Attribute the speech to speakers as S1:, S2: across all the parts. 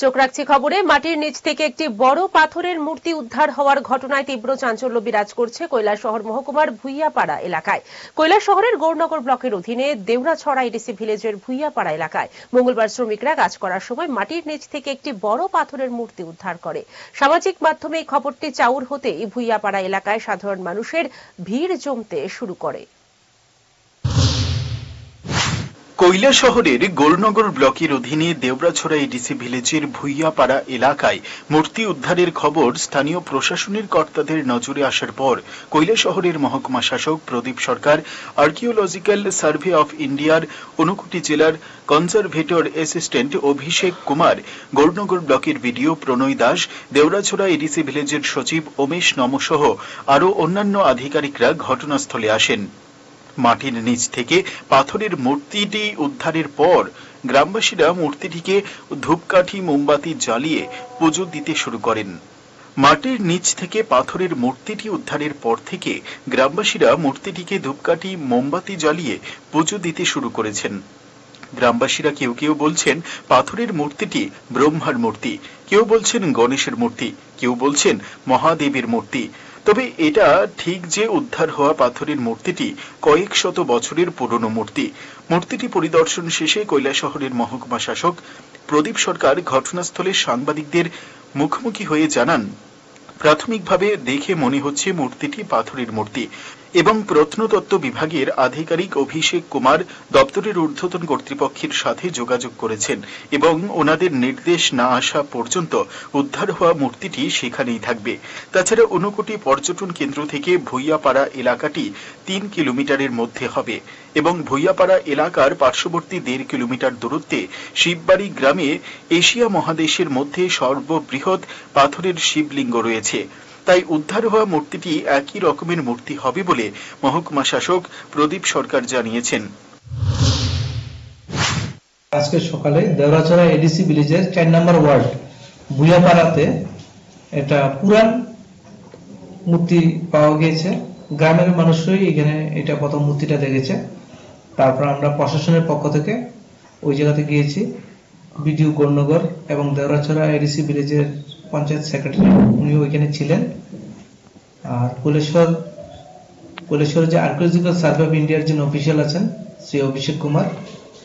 S1: চোখ রাখছি খবরে, মাটির নিচ থেকে একটি বড় পাথরের মূর্তি উদ্ধার হওয়ার ঘটনায় তীব্র চাঞ্চল্য বিরাজ করছে কৈলাসহর মহকুমার ভুইয়াপাড়া এলাকায়। কৈলাসহরের গৌরনগর ব্লকের অধীনে দেউরাছড়া ইডিসি ভিলেজের ভুইয়াপাড়া এলাকায়। মঙ্গলবার শ্রমিকরা কাজ করার সময় মাটির নিচ থেকে একটি বড় পাথরের মূর্তি উদ্ধার করে। সামাজিক মাধ্যমে এই খবরটি চাউর হতেই ভুইয়াপাড়া এলাকায় সাধারণ মানুষের ভিড় জমতে শুরু করে।
S2: কৈলা শহরের গোলনগর ব্লকের অধীনে দেবরাছড়া এডিসি ভিলেজের ভুইয়াপাড়া এলাকায় মূর্তি উদ্ধারের খবর স্থানীয় প্রশাসনের কর্তাদের নজরে আসার পর কৈলা শহরের মহকুমা শাসক Pradip Sarkar, archaeological survey of ইন্ডিয়ার ঊনকোটি জেলার কনজারভেটর অ্যাসিস্ট্যান্ট অভিষেক কুমার গৌরনগর ব্লকের বিডিও প্রণয় দাস দেওরাছড়া এডিসি ভিলেজের সচিব উমেশ নমসহ আরও অন্যান্য আধিকারিকরা ঘটনাস্থলে আসেন। মাটির নিচ থেকে পাথরের মূর্তিটি উদ্ধারের পর গ্রামবাসীরা মূর্তিটিকে ধূপকাঠি মোমবাতি জ্বালিয়ে পুজো দিতে শুরু করেন। মাটির নিচ থেকে পাথরের মূর্তিটি উদ্ধারের পর থেকে গ্রামবাসীরা মূর্তিটিকে ধূপকাঠি মোমবাতি জ্বালিয়ে পুজো দিতে শুরু করেছেন। গ্রামবাসীরা কেউ কেউ বলছেন, পাথরের মূর্তিটি ব্রহ্মার মূর্তি। কেউ বলছেন, গণেশের মূর্তি। কেউ বলছেন, মহাদেবের মূর্তি। তবে এটা ঠিক যে উদ্ধার হওয়া পাথরের মূর্তিটি কয়েক শত বছরের পুরনো মূর্তি। মূর্তিটি পরিদর্শন শেষে কৈলাসহরের মহকুমা শাসক প্রদীপ সরকার ঘটনাস্থলে সাংবাদিকদের মুখোমুখি হয়ে জানান, প্রাথমিকভাবে দেখে মনে হচ্ছে মূর্তিটি পাথরের মূর্তি। এবং প্রত্নতত্ত্ব বিভাগের আধিকারিক অভিষেক কুমার দপ্তরের ঊর্ধ্বতন কর্তৃপক্ষের সাথে যোগাযোগ করেছেন এবং ওনাদের নির্দেশ না আসা পর্যন্ত উদ্ধার হওয়া মূর্তিটি সেখানেই থাকবে। তাছাড়া ঊনকোটি পর্যটন কেন্দ্র থেকে ভুইয়াপাড়া এলাকাটি তিন কিলোমিটারের মধ্যে হবে এবং ভুইয়াপাড়া এলাকার পার্শ্ববর্তী দেড় কিলোমিটার দূরত্বে শিববাড়ি গ্রামে এশিয়া মহাদেশের মধ্যে সর্ববৃহৎ পাথরের শিবলিঙ্গ রয়েছে। তাই উদ্ধার হওয়া মূর্তিটি একই রকমের মূর্তি হবে বলে মহকুমা শাসক প্রদীপ সরকার জানিয়েছেন।
S3: আজকে সকালে দেওরাছড়া এডিসি ভিলেজের চার নম্বর ওয়ার্ড বুয়াপাড়াতে এটা পুরান মূর্তি পাওয়া গিয়েছে। গ্রামের মানুষই এখানে এটা প্রথম মূর্তিটা দেখেছে। তারপর আমরা প্রশাসনের পক্ষ থেকে ওই জায়গাতে গিয়েছি, বিডিও গৌরনগর এবং দেওরাছড়া এডিসি ভিলেজের পঞ্চায়েত সেক্রেটারি, উনি ওইখানে ছিলেন। আর কুলেশ্বর কুলেশ্বর যে আর্কিওলজিক্যাল সার্ভে অফ ইন্ডিয়ার যিনি অফিসিয়াল আছেন, শ্রী অভিষেক কুমার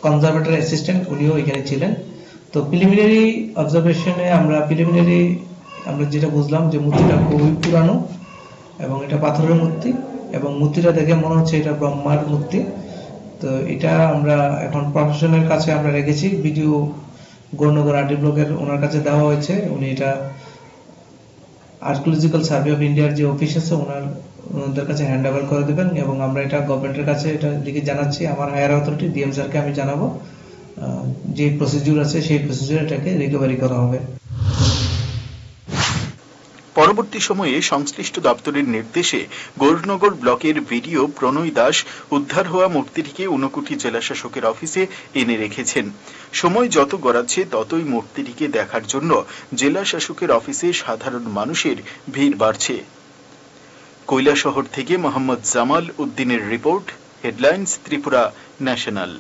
S3: কনজারভেটর অ্যাসিস্ট্যান্ট উনিও এখানে ছিলেন। তো প্রিলিমিনারি অবজারভেশনে আমরা প্রিলিমিনারি আমরা যেটা বুঝলাম যে মূর্তিটা খুবই পুরানো এবং এটা পাথরের মূর্তি এবং মূর্তিটা দেখে মনে হচ্ছে এটা ব্রহ্মার মূর্তি। তো এটা আমরা এখন প্রশাসনের কাছে আমরা রেখেছি ভিডিও গৌরনগর আর্টি ব্লকের ওনার কাছে দেওয়া হয়েছে। উনি এটা আর্কিওলজিক্যাল সার্ভে অফ ইন্ডিয়ার যে অফিস আছে, ওনার, ওনাদের কাছে হ্যান্ড ওভার করে দেবেন এবং আমরা এটা গভর্নমেন্টের কাছে এটা লিখে জানাচ্ছি। আমার হায়ার অথরিটি ডিএম স্যারকে আমি জানাব যে প্রসিডিউর আছে, সেই প্রসিডিউর এটাকে রিকভারি করা হবে।
S2: পরবর্তী সময়ে সংশ্লিষ্ট দপ্তরের নির্দেশে গৌরনগর ব্লকের ভিডিও প্রণয় দাস উদ্ধার হওয়া মূর্তিটিকে ঊনকোটি জেলা শাসকের অফিসে এনে রেখেছেন। সময় যত গড়াচ্ছে, ততই মূর্তিটিকে দেখার জন্য জেলা শাসকের অফিসে সাধারণ মানুষের ভিড় বাড়ছে। কৈলাসহর থেকে মোহাম্মদ জামাল উদ্দিনের রিপোর্ট, হেডলাইন্স ত্রিপুরা ন্যাশনাল।